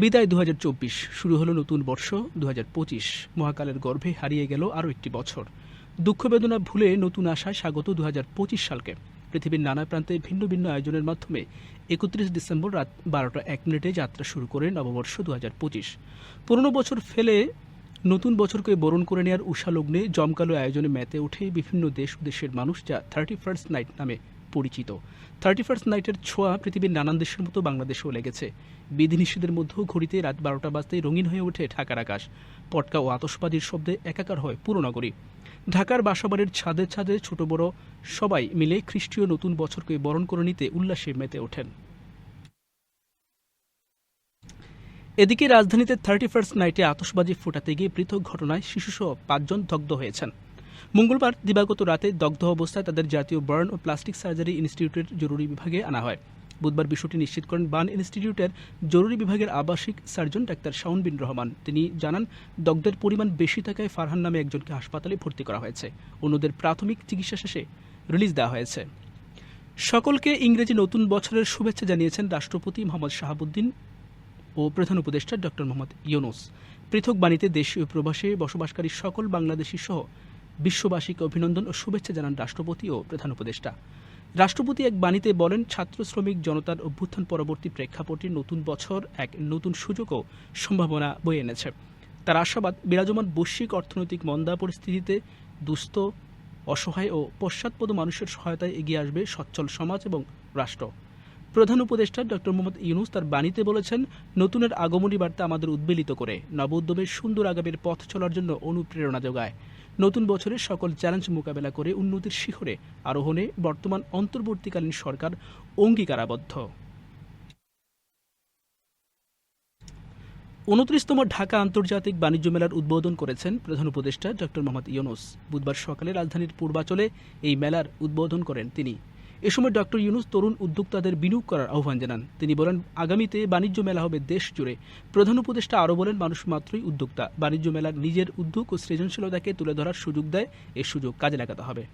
বিদায় দু হাজার চব্বিশ। শুরু হলো নতুন বর্ষ দু হাজার পঁচিশ। মহাকালের গর্ভে হারিয়ে গেল আরও একটি বছর। দুঃখ বেদনা ভুলে নতুন আশায় স্বাগত দু হাজার পঁচিশ সালকে। পৃথিবীর নানা প্রান্তে ভিন্ন ভিন্ন আয়োজনের মাধ্যমে একত্রিশ ডিসেম্বর রাত বারোটা এক মিনিটে যাত্রা শুরু করে নববর্ষ দু হাজার পঁচিশ। পুরনো বছর ফেলে নতুন বছরকে বরণ করে নেওয়ার উষালগ্নে জমকালো আয়োজনে মেতে ওঠে বিভিন্ন দেশ দেশের মানুষ যা থার্টি ফার্স্ট নাইট নামে পরিচিত। থার্টি ফার্স্ট নাইটের ছোঁয়া পৃথিবীর নানান দেশের মতো বাংলাদেশেও লেগেছে। বিধিনিষেধের মধ্যেও ঘড়িতে রাত বারোটা বাজতেই রঙিন হয়ে ওঠে ঢাকার আকাশ। পটকা ও আতসবাজির শব্দে একাকার হয় পুরো নগরী। ঢাকার বাসাবাড়ির ছাদে ছাদে ছোট বড় সবাই মিলে খ্রিস্টীয় নতুন বছরকে বরণ করে নিতে উল্লাসে মেতে ওঠেন। এদিকে রাজধানীতে থার্টি ফার্স্ট নাইটে আতসবাজি ফোটাতে গিয়ে পৃথক ঘটনায় শিশুসহ পাঁচজন দগ্ধ হয়েছেন। মঙ্গলবার দিবাগত রাতে দগ্ধ অবস্থায় তাদের জাতীয় বার্ন ও প্লাস্টিক সার্জারি ইনস্টিটিউটের জরুরি বিভাগে আনা হয়। বুধবার বিষয়টি নিশ্চিত করেন বার্ন ইনস্টিটিউটের জরুরি বিভাগের আবাসিক সার্জন ডাক্তার শাওন বিন রহমান। তিনি জানান, দগ্ধের পরিমাণ বেশি থাকায় ফারহান নামে একজনকে হাসপাতালে ভর্তি করা হয়েছে। অন্যদের প্রাথমিক চিকিৎসা শেষে রিলিজ দেওয়া হয়েছে। সকলকে ইংরেজি নতুন বছরের শুভেচ্ছা জানিয়েছেন রাষ্ট্রপতি মোহাম্মদ শাহাবুদ্দিন ও প্রধান উপদেষ্টা ডক্টর মোহাম্মদ ইউনুস। পৃথক বাণীতে দেশীয় প্রবাসে বসবাসকারী সকল বাংলাদেশি সহ বিশ্ববাসীকে অভিনন্দন ও শুভেচ্ছা জানান রাষ্ট্রপতি ও প্রধান উপদেষ্টা। রাষ্ট্রপতি এক বাণীতে বলেন, ছাত্র শ্রমিক জনতার অভ্যুত্থান পরবর্তী প্রেক্ষাপটে নতুন বছর এক নতুন সুযোগ ও সম্ভাবনা বয়ে এনেছে। তার আশাবাদ, বিরাজমান বৈশ্বিক অর্থনৈতিক মন্দা পরিস্থিতিতে দুস্থ, অসহায় ও পশ্চাৎপদ মানুষের সহায়তায় এগিয়ে আসবে সচ্ছল সমাজ এবং রাষ্ট্র। প্রধান উপদেষ্টা ডক্টর মোহাম্মদ ইউনুস তার বাণীতে বলেছেন, নতুনের আগমনী বার্তা আমাদের উদ্বেলিত করে নব সুন্দর আগামীর পথ চলার জন্য অনুপ্রেরণা যোগায়। নতুন বছরের সকল চ্যালেঞ্জ মোকাবেলা করে উন্নতির শিখরে আরোহণে বর্তমান অন্তর্বর্তীকালীন সরকার অঙ্গীকারাবদ্ধ। উনত্রিশতম ঢাকা আন্তর্জাতিক বাণিজ্য মেলার উদ্বোধন করেছেন প্রধান উপদেষ্টা ডক্টর মোহাম্মদ ইউনুস। বুধবার সকালে রাজধানীর পূর্বাচলে এই মেলার উদ্বোধন করেন তিনি। এ সময় ডক্টর ইউনুস তরুণ উদ্যোক্তাদের বিনিয়োগ করার আহ্বান জানান। তিনি বলেন, আগামীতে বাণিজ্য মেলা হবে দেশ জুড়ে। প্রধান উপদেষ্টা আরও বলেন, মানুষ মাত্রই উদ্যোক্তা। বাণিজ্য মেলার নিজের উদ্যোগ ও সৃজনশীলতাকে তুলে ধরার সুযোগ দেয়, এ সুযোগ কাজে লাগাতে হবে।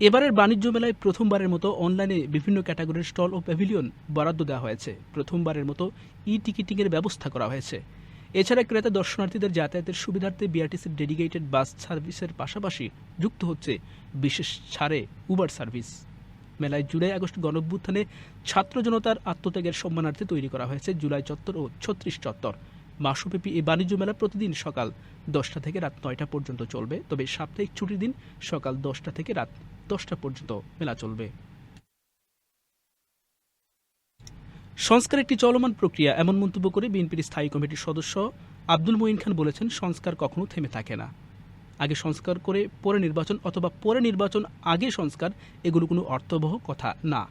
এবারের বাণিজ্য মেলায় প্রথমবারের মতো অনলাইনে বিভিন্ন ক্যাটাগরির স্টল ও প্যাভিলিয়ন বরাদ্দ দেওয়া হয়েছে। প্রথমবারের মতো ই টিকিটিংয়ের ব্যবস্থা করা হয়েছে। এছাড়া ক্রেতা দর্শনার্থীদের যাতায়াতের সুবিধার্থে বিআরটিসির ডেডিকেটেড বাস সার্ভিসের পাশাপাশি যুক্ত হচ্ছে বিশেষ ছাড়ে উবার সার্ভিস। মেলায় জুলাই আগস্ট গণঅভ্যুত্থানে ছাত্র জনতার আত্মত্যাগের সম্মানার্থে তৈরি করা হয়েছে জুলাই চত্বর ও ছত্রিশ চত্বর। মাসব্যাপী এই বাণিজ্য মেলা প্রতিদিন সকাল দশটা থেকে রাত নয়টা পর্যন্ত চলবে, তবে সাপ্তাহিক ছুটির দিন সকাল দশটা থেকে রাত দশটা পর্যন্ত মেলা চলবে। সংস্কার একটি চলমান প্রক্রিয়া, এমন মন্তব্য করে বিএনপির স্থায়ী কমিটির সদস্য আব্দুল মঈন খান বলেছেন, সংস্কার কখনো থেমে থাকে না। আগে সংস্কার করে পরে নির্বাচন অথবা পরে নির্বাচন আগে সংস্কার, এগুলো কোনো অর্থবহ কথা না।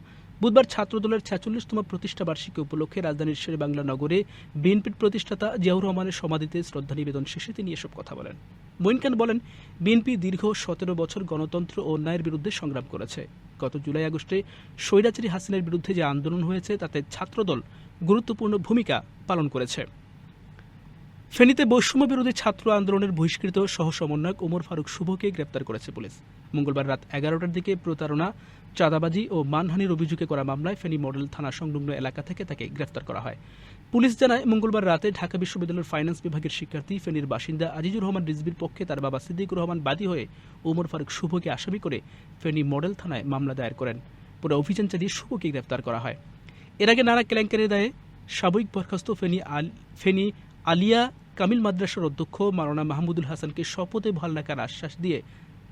বুধবার ছাত্রদলের ছেচল্লিশতম প্রতিষ্ঠা বার্ষিকী উপলক্ষে রাজধানীর শেরে বাংলা নগরে বিএনপির প্রতিষ্ঠাতা জিয়াউর রহমানের সমাধিতে শ্রদ্ধা নিবেদন শেষে তিনি এসব কথা বলেন। মঈন খান বলেন, বিএনপি দীর্ঘ সতেরো বছর গণতন্ত্র ও অন্যায়ের বিরুদ্ধে সংগ্রাম করেছে। গত জুলাই আগস্টে স্বৈরাচারী হাসিনের বিরুদ্ধে যে আন্দোলন হয়েছে, তাতে ছাত্রদল গুরুত্বপূর্ণ ভূমিকা পালন করেছে। ফেনীতে বৈষম্য বিরোধী ছাত্র আন্দোলনের বহিষ্কৃত সহ সমন্বয়ক ওমর ফারুক শুভকে গ্রেপ্তার করেছে পুলিশ। মঙ্গলবার রাত এগারোটার দিকে প্রতারণা, চাঁদাবাজি ও মানহানির অভিযোগে করা মামলায় ফেনী মডেল থানা সংলগ্ন এলাকা থেকে তাকে গ্রেপ্তার করা হয়। পুলিশ জানায়, মঙ্গলবার রাতে ঢাকা বিশ্ববিদ্যালয়ের ফাইন্যান্স বিভাগের শিক্ষার্থী ফেনীর বাসিন্দা আজিজুর রহমান রিজবির পক্ষে তার বাবা সিদ্দিকুর রহমান বাদী হয়ে ওমর ফারুক শুভকে আসামি করে ফেনী মডেল থানায় মামলা দায়ের করেন। পরে অভিযান চালিয়ে শুভকে গ্রেপ্তার করা হয়। এর আগে নানা কেলেঙ্কারির দায়ে সাময়িক বরখাস্ত ফেনী আল, ফেনী আলিয়া কামিল মাদ্রাসার অধ্যক্ষ মারানা মাহমুদুল হাসানকে শপথে ভালো রাখার আশ্বাস দিয়ে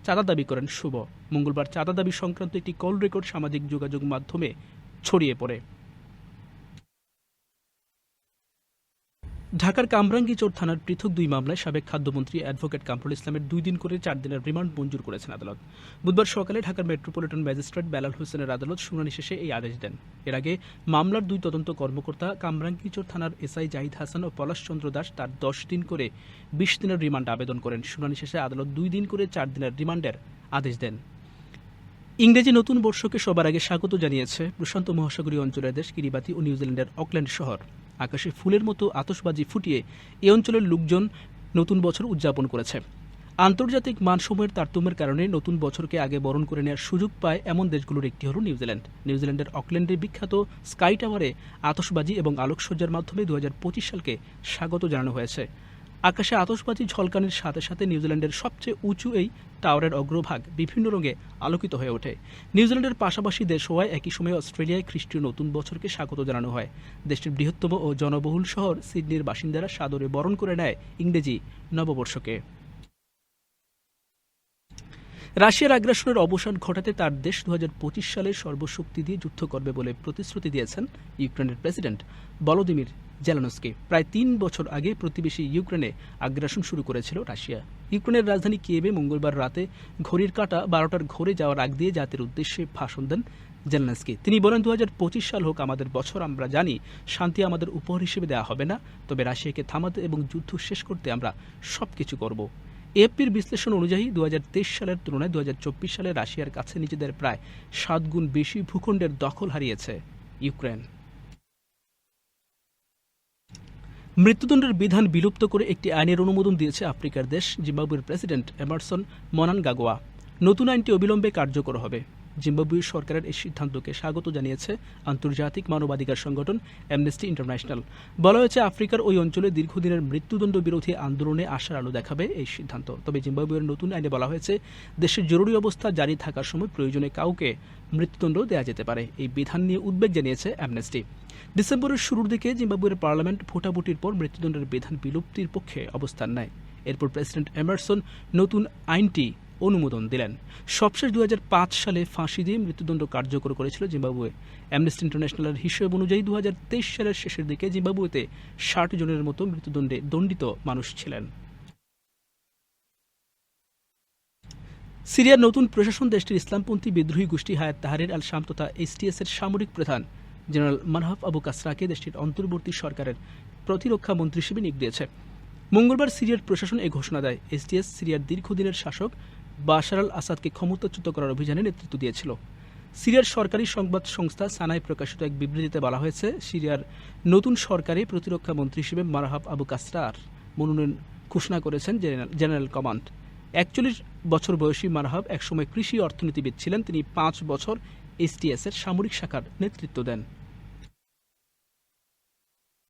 চাঁদা দাবি করেন শুভ। মঙ্গলবার চাঁদা দাবি সংক্রান্ত একটি কল রেকর্ড সামাজিক যোগাযোগ মাধ্যমে ছড়িয়ে পড়ে। ঢাকার কামরাঙ্গীচর থানার পৃথক দুই মামলায় সাবেক খাদ্যমন্ত্রী অ্যাডভোকেট কামরুল ইসলামের দুই দিন করে চার দিনের রিমান্ড মঞ্জুর করেছেন আদালত। বুধবার সকালে ঢাকার মেট্রোপলিটন ম্যাজিস্ট্রেট বেলাল হোসেনের আদালত শুনানি শেষে এই আদেশ দেন। এর আগে মামলার দুই তদন্ত কর্মকর্তা কামরাঙ্গীচর থানার এসআই জাহিদ হাসান ও পলাশ চন্দ্র দাস তার দশ দিন করে বিশ দিনের রিমান্ড আবেদন করেন। শুনানি শেষে আদালত দুই দিন করে চার দিনের রিমান্ডের আদেশ দেন। ইংরেজি নতুন বর্ষকে সবার আগে স্বাগত জানিয়েছে প্রশান্ত মহাসাগরীয় অঞ্চলের দেশ, কিরিবাতি ও নিউজিল্যান্ডের অকল্যান্ড শহর। আকাশে ফুলের মতো আতসবাজি ফুটিয়ে এ অঞ্চলের লোকজন নতুন বছর উদযাপন করেছে। আন্তর্জাতিক মানসমূহের তারতম্যের কারণে নতুন বছরকে আগে বরণ করে নেওয়ার সুযোগ পায় এমন দেশগুলোর একটি হল নিউজিল্যান্ড। নিউজিল্যান্ডের অকল্যান্ডের বিখ্যাত স্কাই টাওয়ারে আতসবাজি এবং আলোকসজ্জার মাধ্যমে দু হাজার পঁচিশ সালকে স্বাগত জানানো হয়েছে। আকাশে আতশবাজি ঝলকানির সাথে সাথে নিউজিল্যান্ডের সবচেয়ে উঁচু এই টাওয়ারের অগ্রভাগ বিভিন্ন রঙে আলোকিত হয়ে ওঠে। নিউজিল্যান্ডের পাশাপাশি দেশ হওয়ায় একই সময়ে অস্ট্রেলিয়ায় খ্রিস্টীয় নতুন বছরকে স্বাগত জানানো হয়। দেশটির বৃহত্তম ও জনবহুল শহর সিডনির বাসিন্দারা সাদরে বরণ করে নেয় ইংরেজি নববর্ষকে। রাশিয়ার আগ্রাসনের অবসান ঘটাতে তার দেশ দু সালে সর্বশক্তি দিয়ে যুদ্ধ করবে বলে প্রতিশ্রুতি দিয়েছেন ইউক্রেনের প্রেসিডেন্ট বলোদিমির জেলানস্কি। প্রায় তিন বছর আগে প্রতিবেশী ইউক্রেনে আগ্রাসন শুরু করেছিল রাশিয়া। ইউক্রেনের রাজধানী কিয়েভে মঙ্গলবার রাতে ঘড়ির কাঁটা বারোটার ঘরে যাওয়ার আগ দিয়ে জাতির উদ্দেশ্যে ভাষণ দেন জেলনাস্কি। তিনি বলেন দু হাজার পঁচিশ সাল হোক, আমাদের বছর আমরা জানি, শান্তি আমাদের উপহার হিসেবে দেওয়া হবে না। তবে রাশিয়াকে থামাতে এবং যুদ্ধ শেষ করতে আমরা সব কিছু করব। এপির বিশ্লেষণ অনুযায়ী দুই হাজার তেইশ সালের তুলনায় দুই হাজার চব্বিশ সালে রাশিয়ার কাছে নিজেদের প্রায় সাত গুণ বেশি ভূখণ্ডের দখল হারিয়েছে ইউক্রেন। মৃত্যুদণ্ডের বিধান বিলুপ্ত করে একটি আইনের অনুমোদন দিয়েছে আফ্রিকার দেশ, জিম্বাবুয়ের প্রেসিডেন্ট এমারসন মনানগাগোয়া। নতুন আইনটি অবিলম্বে কার্যকর হবে। জিম্বাবুয়ে সরকারের এই সিদ্ধান্তকে স্বাগত জানিয়েছে আন্তর্জাতিক মানবাধিকার সংগঠন অ্যামনেস্টি ইন্টারন্যাশনাল বলা হয়েছে, আফ্রিকার ওই অঞ্চলে দীর্ঘদিনের মৃত্যুদণ্ড বিরোধী আন্দোলনে আশার আলো দেখাবে এই সিদ্ধান্ত। তবে জিম্বাবুয়ের নতুন আইনে বলা হয়েছে, দেশের জরুরি অবস্থা জারি থাকার সময় প্রয়োজনে কাউকে মৃত্যুদণ্ড দেওয়া যেতে পারে। এই বিধান নিয়ে উদ্বেগ জানিয়েছে অ্যামনেস্টি ডিসেম্বরের শুরুর দিকে জিম্বাবুয়ের পার্লামেন্ট ভোটাভুটির পর মৃত্যুদণ্ডের বিধান বিলুপ্তির পক্ষে অবস্থান নেয়। এরপর প্রেসিডেন্ট এমারসন নতুন আইনটি অনুমোদন দিলেন। সবশেষ দুই হাজার পাঁচ সালে ফাঁসি দিয়ে মৃত্যুদণ্ড কার্যকর করেছিল জিম্বাবুয়ে। অ্যামনেস্টি ইন্টারন্যাশনালের হিসেব অনুযায়ী দু সালের শেষের দিকে জিম্বাবুয়েতে ষাট জনের মতো মৃত্যুদণ্ডে দণ্ডিত মানুষ ছিলেন। সিরিয়ার নতুন প্রশাসন দেশটির ইসলামপন্থী বিদ্রোহী গোষ্ঠী হায়াত তাহারের আল শাম তথা এসটিএস এর সামরিক প্রধান জেনারেল মানহাফ আবু কাসরাকে দেশটির অন্তর্বর্তী সরকারের প্রতিরক্ষা মন্ত্রী হিসেবে নিয়োগ দিয়েছে। মঙ্গলবার সিরিয়ার প্রশাসন এই ঘোষণা দেয় এসটিএস সিরিয়ার দীর্ঘদিনের শাসক বাশার আল আসাদকে ক্ষমতাচ্যুত করার অভিযানে নেতৃত্ব দিয়েছিল। সিরিয়ার সরকারি সংবাদ সংস্থা সানায় প্রকাশিত এক বিবৃতিতে বলা হয়েছে, সিরিয়ার নতুন সরকারি প্রতিরক্ষা মন্ত্রী হিসেবে মারাহাব আবু কাসরার মনোনয়ন ঘোষণা করেছেন জেনারেল কমান্ড। একচল্লিশ বছর বয়সী মারহাব একসময় কৃষি অর্থনীতিবিদ ছিলেন। তিনি পাঁচ বছর এসটিএস এর সামরিক শাখার নেতৃত্ব দেন।